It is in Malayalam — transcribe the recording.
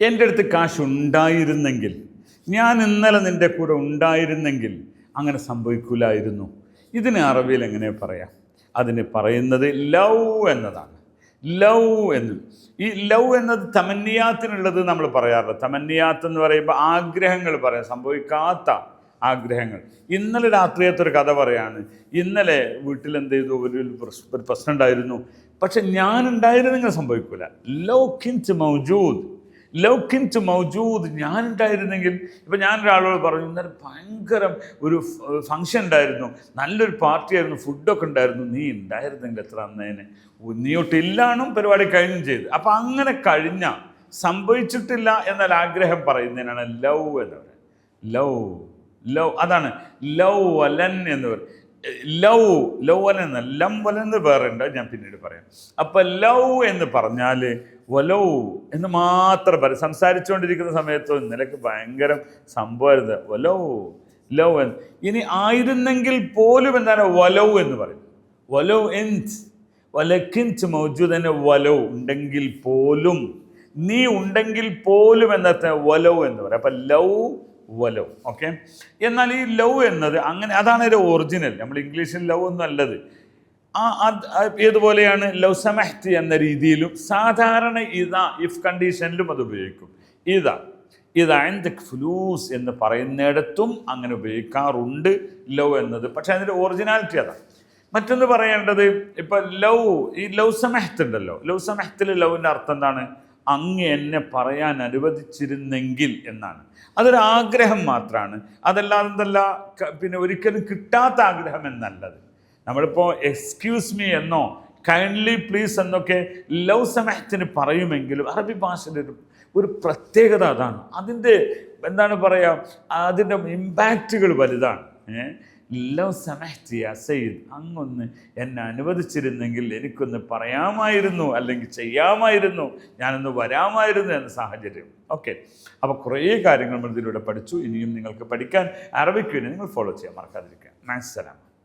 എന്റെ അടുത്ത് കാശ് ഉണ്ടായിരുന്നെങ്കിൽ ഞാൻ ഇന്നലെ നിന്റെ കൂടെ ഉണ്ടായിരുന്നെങ്കിൽ അങ്ങനെ സംഭവിക്കില്ലായിരുന്നു ഇതിന് അറബിയിൽ എങ്ങനെ പറയാം? അതിന് പറയുന്നത് ലവ് എന്നതാണ്. ലവ് എന്ന്. ഈ ലവ് എന്നത് തമന്യാത്തിനുള്ളത് നമ്മൾ പറയാറില്ല തമന്യാത്ത് എന്ന് പറയുമ്പോൾ ആഗ്രഹങ്ങൾ പറയാം. സംഭവിക്കാത്ത ആഗ്രഹങ്ങൾ. ഇന്നലെ രാത്രിയത്തെ ഒരു കഥ പറയാണ്. ഇന്നലെ വീട്ടിൽ എന്ത് ചെയ്തു? ഒരു പ്രശ്- ഒരു പ്രശ്നം ഉണ്ടായിരുന്നു. പക്ഷെ ഞാൻ ഉണ്ടായിരുന്നെങ്കിൽ സംഭവിക്കില്ല കിൻസ് മൗജൂദ്. ലൗക്കിൻസ് മൗജൂദ് ഞാൻ ഉണ്ടായിരുന്നെങ്കിൽ ഇപ്പം ഞാൻ ഒരാളോട് പറഞ്ഞു ഇന്നലെ ഭയങ്കര ഒരു ഫങ്ഷൻ ഉണ്ടായിരുന്നു നല്ലൊരു പാർട്ടിയായിരുന്നു ഫുഡൊക്കെ ഉണ്ടായിരുന്നു. നീ ഉണ്ടായിരുന്നെങ്കിൽ എത്ര അന്നേനെ? ഇല്ലാണും പരിപാടി കഴിഞ്ഞും ചെയ്ത്. അപ്പം അങ്ങനെ കഴിഞ്ഞ സംഭവിച്ചിട്ടില്ല എന്നാൽ ആഗ്രഹം പറയുന്നതിനാണ് ലവ് എന്ന് പറയുന്നത്. ലവ് ലവ് അതാണ്. ലവ് വലൻ എന്ന് പറയും ലവ് ലവ് വലൻ എന്ന ലം വലൻ എന്ന് വേറെ ഉണ്ട്? ഞാൻ പിന്നീട് പറയാം. അപ്പം ലവ് എന്ന് പറഞ്ഞാൽ വലവ് എന്ന് മാത്രം പറയും. സംസാരിച്ചുകൊണ്ടിരിക്കുന്ന സമയത്ത് ഇന്നലേക്ക് ഭയങ്കര സംഭവമായിരുന്നു. വലോ ലവ് എന്ന്. ഇനി ആയിരുന്നെങ്കിൽ പോലും എന്താണ് വലോ എന്ന് പറയും. വലോ എൻസ് വലക്കിൻസ് മൗജൂദന് വലോ ഉണ്ടെങ്കിൽ പോലും. നീ ഉണ്ടെങ്കിൽ പോലും എന്നത്തെ വലോ എന്ന് പറയും. അപ്പം ലവ് വലോ. ഓക്കെ? എന്നാൽ ഈ ലവ് എന്നത് അങ്ങനെ അതാണ് ഒരു ഒറിജിനൽ. നമ്മൾ ഇംഗ്ലീഷിൽ ലവ് ഒന്നും അല്ലത്. ആ ഏതുപോലെയാണ്? ലവ് സമഹ്തി എന്ന രീതിയിലും സാധാരണ ഇതാ ഇഫ് കണ്ടീഷനിലും അത് ഉപയോഗിക്കും. ഇതാ ഇതാൻഡ് ഫ്ലൂസ് എന്ന് പറയുന്നിടത്തും അങ്ങനെ ഉപയോഗിക്കാറുണ്ട് ലവ് എന്നത്. പക്ഷേ അതിന്റെ ഒറിജിനാലിറ്റി അതാണ് മറ്റൊന്ന് പറയേണ്ടത് ഇപ്പം ലവ് ഈ ലവ് സമഹത്ത് ഉണ്ടല്ലോ. ലവ് സമഹത്തിൽ ലവിന്റെ അർത്ഥം എന്താണ്? അങ്ങ് എന്നെ പറയാൻ അനുവദിച്ചിരുന്നെങ്കിൽ എന്നാണ്. അതൊരു ആഗ്രഹം മാത്രമാണ് അതല്ലാതെ എന്തല്ല പിന്നെ ഒരിക്കലും കിട്ടാത്ത ആഗ്രഹം എന്നല്ലത്. നമ്മളിപ്പോൾ എക്സ്ക്യൂസ് മീ എന്നോ കൈൻഡ്ലി പ്ലീസ് എന്നൊക്കെ ലവ് സമയത്തിന് പറയുമെങ്കിലും അറബി ഭാഷയുടെ ഒരു ഒരു പ്രത്യേകത അതാണ്. അതിന്റെ എന്താണ് പറയുക അതിന്റെ ഇമ്പാക്റ്റുകൾ വലുതാണ്. ലവ് സമഹ്തിയ സയ്യിദ് അങ്ങൊന്ന് എന്നെ അനുവദിച്ചിരുന്നെങ്കിൽ എനിക്കൊന്ന് പറയാമായിരുന്നു അല്ലെങ്കിൽ ചെയ്യാമായിരുന്നു ഞാനൊന്ന് വരാമായിരുന്നു എന്ന സാഹചര്യം. ഓക്കെ. അപ്പോൾ കുറേ കാര്യങ്ങൾ നമ്മൾ ഇതിലൂടെ പഠിച്ചു. ഇനിയും നിങ്ങൾക്ക് പഠിക്കാൻ അറബിക്ക് വേണ്ടി നിങ്ങൾ ഫോളോ ചെയ്യാൻ മറക്കാതിരിക്കുക. മാക്സ് സലാം